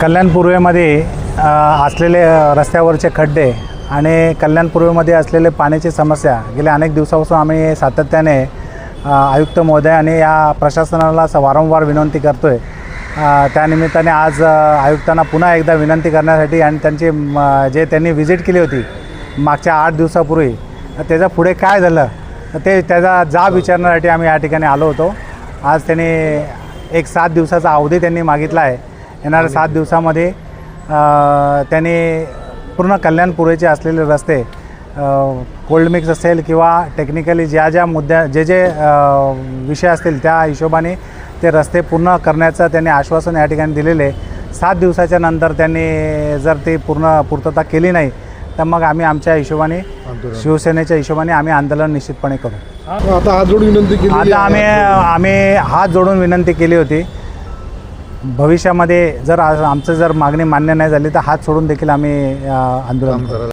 कल्याण पूर्वेमध्ये असलेले रस्त्यावरचे खड्डे आणि कल्याण पूर्वेमध्ये असलेले पाण्याची समस्या गेल्या अनेक दिवसापासून आम्ही सातत्याने आयुक्त महोदय आणि या प्रशासनाला स- वारंवार विनंती करतो आहे त्यानिमित्ताने आज आयुक्तांना पुन्हा एकदा विनंती करण्यासाठी आणि त्यांची जे त्यांनी व्हिजिट केली होती मागच्या आठ दिवसापूर्वी त्याचं त्याच्या पुढे काय झालं तर ते त्याचा जाब विचारण्यासाठी आम्ही या ठिकाणी आलो होतो. आज त्यांनी एक सात दिवसाचा अवधी त्यांनी मागितला आहे. येणाऱ्या सात दिवसामध्ये त्यांनी पूर्ण कल्याणपुरेचे असलेले रस्ते कोल्ड मिक्स असेल किंवा टेक्निकली ज्या ज्या मुद्द्या जे जे विषय असतील त्या हिशोबाने ते रस्ते पूर्ण करण्याचं त्यांनी आश्वासन या ठिकाणी दिलेले. आहे. सात दिवसाच्या नंतर त्यांनी जर ती पूर्ण पूर्तता केली नाही तर मग आम्ही आमच्या हिशोबाने शिवसेनेच्या हिशोबाने आम्ही आंदोलन निश्चितपणे करू. आता हात जोडून विनंती केली आता आम्ही आम्ही हात जोडून विनंती केली होती. भविष्यामध्ये जर आमचं जर मागणी मान्य नाही झाली तर हात सोडून देखील आम्ही आंदोलन करू.